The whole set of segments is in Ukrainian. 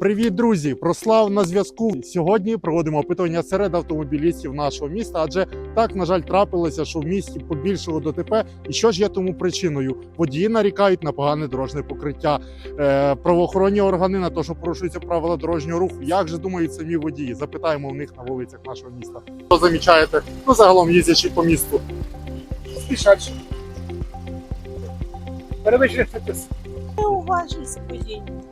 Привіт, друзі! Прослав на зв'язку. Сьогодні проводимо опитування серед автомобілістів нашого міста, адже так, на жаль, трапилося, що в місті побільшало ДТП. І що ж є тому причиною? Водії нарікають на погане дорожне покриття, е, правоохоронні органи на те, що порушуються правила дорожнього руху. Як же думають самі водії? Запитаємо в них на вулицях нашого міста. Що замічаєте? Ну, загалом їздячи по місту. спішать. Перевищує швидкість. Неуважність водіння.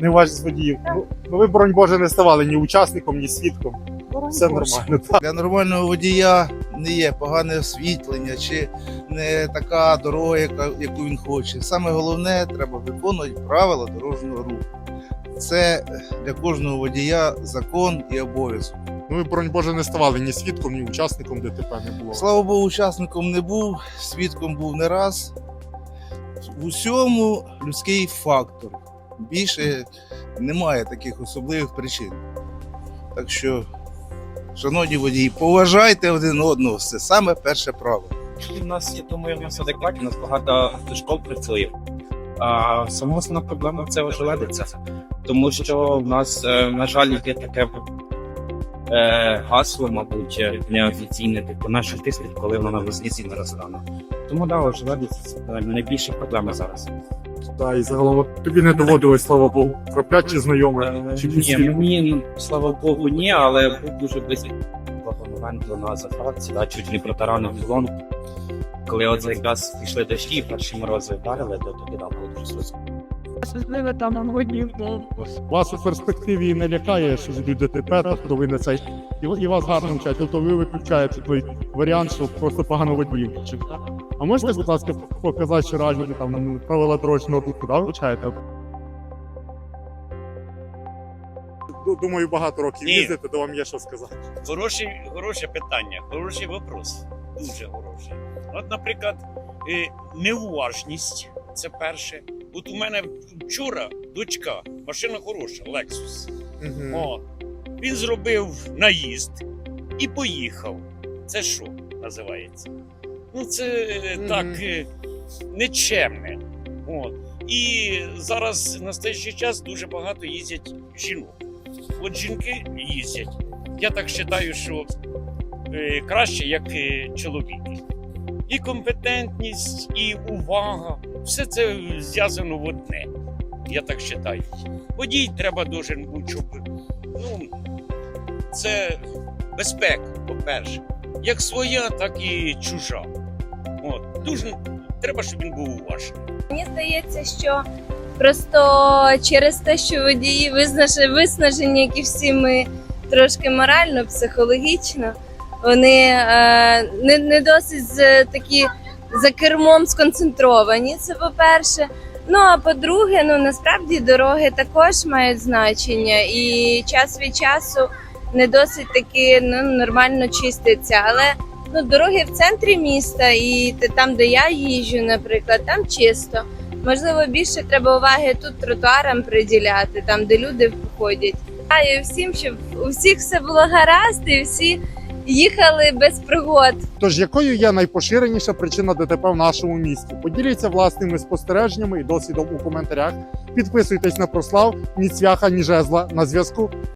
Не уважність водіїв. Ну, ну ви, бронь Боже, не ставали ні учасником, ні свідком. Боронь Все Боже. нормально. Так. Для нормального водія не є погане освітлення чи не така дорога, яка, яку він хоче. Саме головне, треба виконувати правила дорожнього руху. Це для кожного водія закон і обов'язок. Ну ви, бронь Боже, не ставали ні свідком, ні учасником ДТП не було. Слава Богу, учасником не був, свідком був не раз. В усьому людський фактор. Більше немає таких особливих причин. Так що, шановні водії, поважайте один одного. Це саме перше правило. У нас, я думаю, в нас адекватні, у нас багато автошкол працює. А сама основна проблема це ожеледиця. Тому що в нас, е, на жаль, є таке е, гасло, мабуть, е, неофіційне, типу наш тиск, коли воно на весні не розтане. Тому да, ожеледиця це найбільша проблема зараз. Та і загалом тобі не доводилось, слава Богу, трапляти чи знайомих. Е, Чи Ні, мені, слава Богу, ні, але був дуже близький того моменту на заправці, да, чуть не протаранив колону. Коли оце якраз пішли дощі, перші морози вдарили, то тоді да, було дуже слизько. Особливо там на воднів. Вас у перспективі не лякає, що йдуть ДТП, тобто ви не цей. І, і вас гарно вчать, тобто ви виключаєте той варіант, що просто погано водіїв. А можете, будь ласка, показати, що реально ви там правила дорожнього руху, да, вивчаєте? Думаю, багато років Ні. їздите, то вам є що сказати. Хороше, хороше питання, хороший вопрос. Дуже хороший. От, наприклад, е, неуважність це перше. От у мене вчора дочка, машина хороша, Lexus. О, він зробив наїзд і поїхав. Це що називається? Ну, це так е, нечемне. От. І зараз в настоящий час дуже багато їздять жінок. От жінки їздять. Я так вважаю, що е, краще, як е, чоловіки. І компетентність, і увага все це зв'язано в одне. Я так вважаю. Водій треба дуже бути, щоб ну, це безпека, по-перше. Як своя, так і чужа. Дуже треба, щоб він був уважний. Мені здається, що просто через те, що водії виснажені, як і всі ми трошки морально, психологічно, вони е, не, не досить такі за кермом сконцентровані. Це по-перше. Ну а по-друге, ну насправді дороги також мають значення, і час від часу не досить таки ну, нормально чиститься. Але ну, дороги в центрі міста, і там, де я їжджу, наприклад, там чисто. Можливо, більше треба уваги тут тротуарам приділяти, там, де люди ходять. А і всім, щоб у всіх все було гаразд, і всі їхали без пригод. Тож, якою є найпоширеніша причина ДТП в нашому місті? Поділіться власними спостереженнями і досвідом у коментарях. Підписуйтесь на прослав ні цвяха, ні жезла на зв'язку.